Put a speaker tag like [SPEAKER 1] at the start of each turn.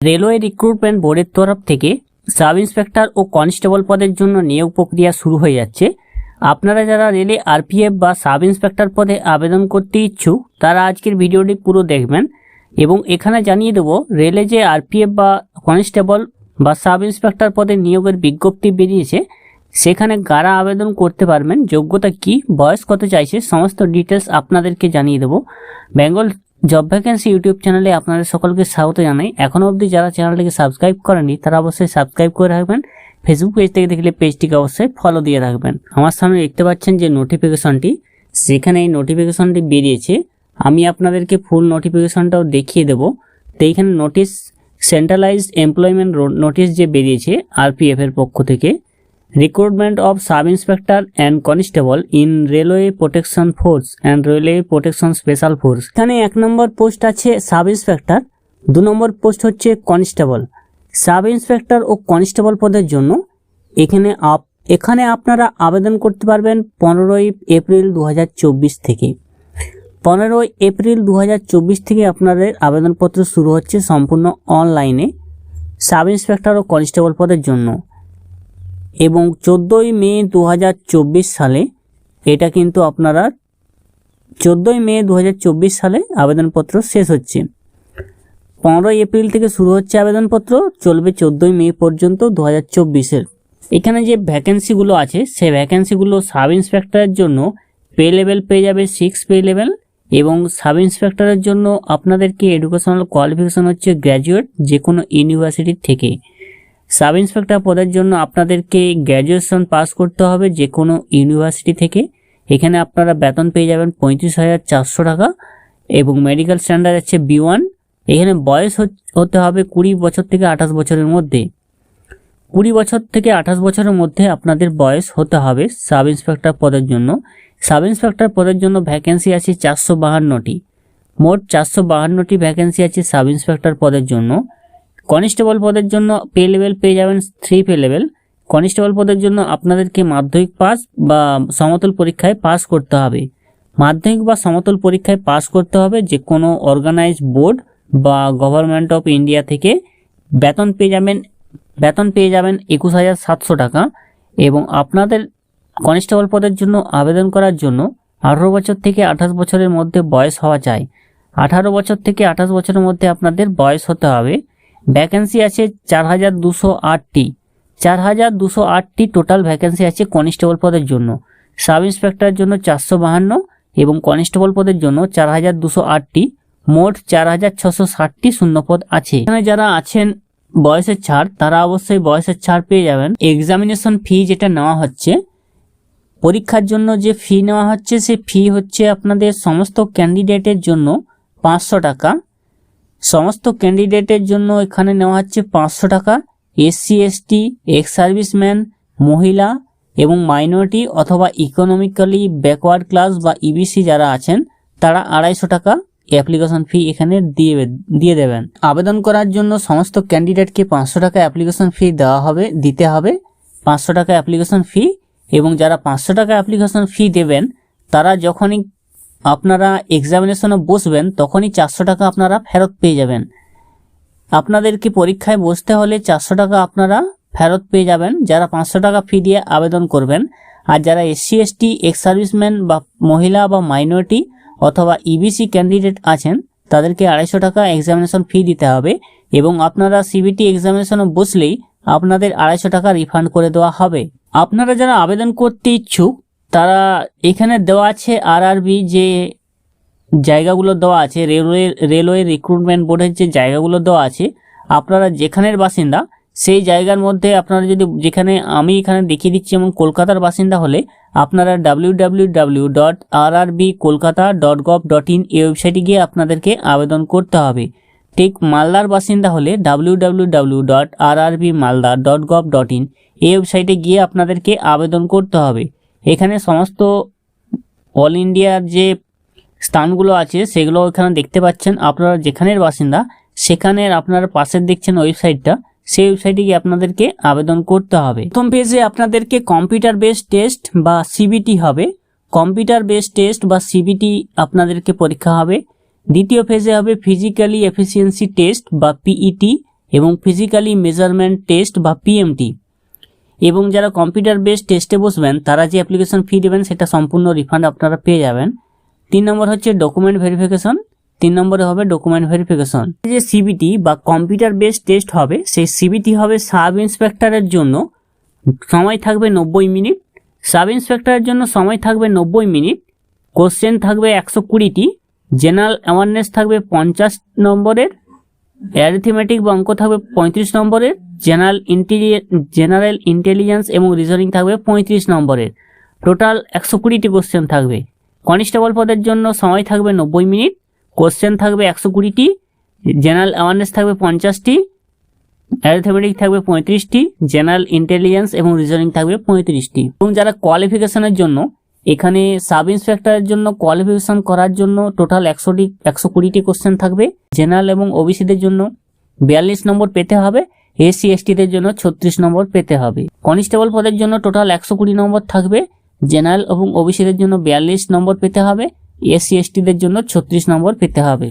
[SPEAKER 1] Railway recruitment বোর্ডের তরফ থেকে সাব ইন্সপেক্টর ও কনস্টেবল পদের জন্য নিয়োগ প্রক্রিয়া শুরু হয়ে যাচ্ছে। আপনারা যারা রেলে আরপিএফ বা সাব ইন্সপেক্টর পদে আবেদন করতে ইচ্ছুক, তারা আজকের ভিডিওটি পুরো দেখবেন এবং এখানে জানিয়ে দেবো, রেলে যে আরপিএফ বা কনস্টেবল বা সাব ইন্সপেক্টর পদে নিয়োগের বিজ্ঞপ্তি বেরিয়েছে, সেখানে কারা আবেদন করতে পারবেন, যোগ্যতা কি, বয়স কত চাইছে, সমস্ত ডিটেলস আপনাদেরকে জানিয়ে দেবো। বেঙ্গল জব ভ্যাকেন্সি ইউটিউব চ্যানেলে আপনাদের সকলকে স্বাগত জানাই। এখনও অবধি যারা চ্যানেলটিকে সাবস্ক্রাইব করেনি তারা অবশ্যই সাবস্ক্রাইব করে রাখবেন। ফেসবুক পেজ থেকে দেখলে পেজটিকে অবশ্যই ফলো দিয়ে রাখবেন। আমার সামনে দেখতে পাচ্ছেন যে নোটিফিকেশনটি সেখানে এই নোটিফিকেশনটি বেরিয়েছে। আমি আপনাদেরকে ফুল নোটিফিকেশনটাও দেখিয়ে দেবো। তো এইখানে নোটিশ সেন্ট্রালাইজড এমপ্লয়মেন্ট নোটিশ যে বেরিয়েছে আরপিএফ এর পক্ষ থেকে। Recruitment of sub inspector and constable in railway protection force and railway protection special force এখানে এক নম্বর পোস্ট আছে সাব ইন্সপেক্টর দু নম্বর পোস্ট হচ্ছে কনস্টেবল সাব ইন্সপেক্টর ও কনস্টেবল পদের জন্য এখানে আপ এখানে আপনারা আবেদন করতে পারবেন পনেরোই এপ্রিল দু হাজার চব্বিশ থেকে। পনেরোই এপ্রিল দু হাজার চব্বিশ থেকে আপনাদের আবেদনপত্র শুরু হচ্ছে সম্পূর্ণ অনলাইনে সাব ইন্সপেক্টর ও কনস্টেবল পদের জন্য। এবং চোদ্দোই মে দু হাজার চব্বিশ সালে, এটা কিন্তু আপনারা চোদ্দোই মে দু হাজার চব্বিশ সালে আবেদনপত্র শেষ হচ্ছে। পনেরোই এপ্রিল থেকে শুরু হচ্ছে আবেদনপত্র, চলবে চোদ্দোই মে পর্যন্ত দু হাজার চব্বিশের। এখানে যে ভ্যাকেন্সিগুলো আছে, সেই ভ্যাকেন্সিগুলো সাব ইন্সপেক্টরের জন্য পে লেভেল পেয়ে যাবে সিক্স পে লেভেল এবং সাব ইন্সপেক্টরের জন্য আপনাদেরকে এডুকেশনাল কোয়ালিফিকেশন হচ্ছে গ্র্যাজুয়েট যে কোনো ইউনিভার্সিটির থেকে। সাব ইন্সপেক্টর পদের জন্য আপনাদেরকে গ্র্যাজুয়েশন পাস করতে হবে যে কোনো ইউনিভার্সিটি থেকে। এখানে আপনারা বেতন পেয়ে যাবেন পঁয়ত্রিশ হাজার চারশো টাকা এবং মেডিকেল স্ট্যান্ডার্ড আছে বি ওয়ান। এখানে বয়স হতে হবে কুড়ি বছর থেকে আঠাশ বছরের মধ্যে। কুড়ি বছর থেকে আঠাশ বছরের মধ্যে আপনাদের বয়স হতে হবে সাব ইন্সপেক্টর পদের জন্য। সাব ইন্সপেক্টর পদের জন্য ভ্যাকেন্সি আছে চারশো বাহান্নটি। মোট চারশো বাহান্নটি ভ্যাকেন্সি আছে সাব ইন্সপেক্টর পদের জন্য। কনস্টেবল পদের জন্য পে লেভেল পেয়ে যাবেন থ্রি পে লেভেল। কনস্টেবল পদের জন্য আপনাদেরকে মাধ্যমিক পাস বা সমতল পরীক্ষায় পাস করতে হবে। মাধ্যমিক বা সমতল পরীক্ষায় পাস করতে হবে যে কোনো অর্গানাইজড বোর্ড বা গভর্নমেন্ট অফ ইন্ডিয়া থেকে। বেতন পেয়ে যাবেন, বেতন পেয়ে যাবেন একুশ হাজার সাতশো টাকা এবং আপনাদের কনস্টেবল পদের জন্য আবেদন করার জন্য আঠারো বছর থেকে আঠাশ বছরের মধ্যে বয়স হওয়া চাই। আঠারো বছর থেকে আঠাশ বছরের মধ্যে আপনাদের বয়স হতে হবে। ভ্যাকেন্সি আছে চার হাজার দুশো আটটি। চার হাজার দুশো আটটি টোটাল ভ্যাকেন্সি আছে কনস্টেবল পদের জন্য। সাব ইন্সপেক্টরের জন্য চারশো বাহান্ন এবং কনস্টেবল পদের জন্য চার হাজার দুশো আটটি। মোট চার হাজার ছশো ষাটটি শূন্যপদ আছে। এখানে যারা আছেন, বয়সের ছাড়, তারা অবশ্যই বয়সের ছাড় পেয়ে যাবেন। এক্সামিনেশন ফি যেটা নেওয়া হচ্ছে, পরীক্ষার জন্য যে ফি নেওয়া হচ্ছে সে ফি হচ্ছে আপনাদের সমস্ত ক্যান্ডিডেটের জন্য পাঁচশো টাকা। সমস্ত ক্যান্ডিডেটের জন্য এখানে নেওয়া হচ্ছে পাঁচশো টাকা এসসি এসটি এক্স সার্ভিসম্যান মহিলা এবং মাইনরিটি অথবা ইকোনমিক্যালি ব্যাকওয়ার্ড ক্লাস বা ইবিসি যারা আছেন, তারা আড়াইশো টাকা অ্যাপ্লিকেশন ফি এখানে দিয়ে দিয়ে দেবেন। আবেদন করার জন্য সমস্ত ক্যান্ডিডেটকে পাঁচশো টাকা অ্যাপ্লিকেশন ফি দেওয়া হবে, দিতে হবে। পাঁচশো টাকা অ্যাপ্লিকেশন ফি এবং যারা পাঁচশো টাকা অ্যাপ্লিকেশন ফি দেবেন, তারা যখনই আপনারা এক্সামিনেশনে বসবেন, তখনই চারশো টাকা আপনারা ফেরত পেয়ে যাবেন। আপনাদেরকে পরীক্ষায় বসতে হলে চারশো টাকা আপনারা ফেরত পেয়ে যাবেন, যারা পাঁচশো টাকা ফি দিয়ে আবেদন করবেন। আর যারা এসসি এসটি এক্স সার্ভিসম্যান বা মহিলা বা মাইনরিটি অথবা ইবিসি ক্যান্ডিডেট আছেন, তাদেরকে আড়াইশো টাকা এক্সামিনেশন ফি দিতে হবে এবং আপনারা সিবিটি এক্সামিনেশনে বসলেই আপনাদের আড়াইশো টাকা রিফান্ড করে দেওয়া হবে। আপনারা যারা আবেদন করতে ইচ্ছুক তারা এখানে দেওয়া আছে আরআরবি যে জায়গাগুলো দেওয়া আছে রেলওয়ে রেলওয়ে রিক্রুটমেন্ট বোর্ডের যে জায়গাগুলো দেওয়া আছে, আপনারা যেখানের বাসিন্দা, সেই জায়গার মধ্যে আপনারা যদি, যেখানে আমি এখানে দেখিয়ে দিচ্ছি যেমন কলকাতার বাসিন্দা হলে, আপনারা W W W dot R Kolkata dot gov dot in এই ওয়েবসাইটে গিয়ে আপনাদেরকে আবেদন করতে হবে। ঠিক মালদার বাসিন্দা হলে W W W dot R R B Malda dot gov dot in এই ওয়েবসাইটে গিয়ে আপনাদেরকে আবেদন করতে হবে। এখানে সমস্ত অল ইন্ডিয়ার যে স্থানগুলো আছে, সেগুলো এখানে দেখতে পাচ্ছেন। আপনারা যেখানের বাসিন্দা, সেখানের আপনারা পাশের দেখছেন ওয়েবসাইটটা। সেই ওয়েবসাইটে গিয়ে আপনাদেরকে আবেদন করতে হবে। প্রথম পেজে আপনাদেরকে কম্পিউটার বেসড টেস্ট বা সিবিটি হবে। কম্পিউটার বেসড টেস্ট বা সিবিটি আপনাদেরকে পরীক্ষা হবে। দ্বিতীয় ফেজে হবে ফিজিক্যালি এফিসিয়েন্সি টেস্ট বা পিইটি এবং ফিজিক্যালি মেজারমেন্ট টেস্ট বা পিএমটি এবং যারা কম্পিউটার বেস টেস্টে বসবেন, তারা যে অ্যাপ্লিকেশন ফি দেবেন, সেটা সম্পূর্ণ রিফান্ড আপনারা পেয়ে যাবেন। তিন নম্বর হচ্ছে ডকুমেন্ট ভেরিফিকেশন তিন নম্বরে হবে ডকুমেন্ট ভেরিফিকেশন যে সিবিটি বা কম্পিউটার বেস টেস্ট হবে, সেই সিবিটি হবে সাব ইন্সপেক্টরের জন্য সময় থাকবে নব্বই মিনিট। সাব ইন্সপেক্টরের জন্য সময় থাকবে নব্বই মিনিট। কোশ্চেন থাকবে একশো কুড়িটি। জেনারেল অ্যাওয়ারনেস থাকবে পঞ্চাশ নম্বরের। অ্যারিথমেটিক বা অঙ্ক থাকবে পঁয়ত্রিশ নম্বরের। জেনারেল ইন্টেলিজেন্স জেনারেল ইন্টেলিজেন্স এবং রিজনিং থাকবে পঁয়ত্রিশ নম্বরের। টোটাল একশো কুড়িটি কোশ্চেন থাকবে। কনস্টেবল পদের জন্য সময় থাকবে নব্বই মিনিট। কোশ্চেন থাকবে একশো কুড়িটি। জেনারেল অ্যাওয়ারনেস থাকবে পঞ্চাশটি। অ্যারিথমেটিক থাকবে পঁয়ত্রিশটি। জেনারেল ইন্টেলিজেন্স এবং রিজনিং থাকবে পঁয়ত্রিশটি। এবং যারা কোয়ালিফিকেশনের জন্য, এখানে সাব ইন্সপেক্টরের জন্য কোয়ালিফিকেশন করার জন্য টোটাল একশোটি, একশো কুড়িটি কোশ্চেন থাকবে। জেনারেল এবং ওবিসিদের জন্য বিয়াল্লিশ নম্বর পেতে হবে। এসসি এসটিদের জন্য ছত্রিশ নম্বর পেতে হবে। কনস্টেবল পদের জন্য টোটাল একশো কুড়ি নম্বর থাকবে। জেনারেল এবং ওবিসিদের জন্য বিয়াল্লিশ নম্বর পেতে হবে। এসসি এসটিদের জন্য ছত্রিশ নম্বর পেতে হবে।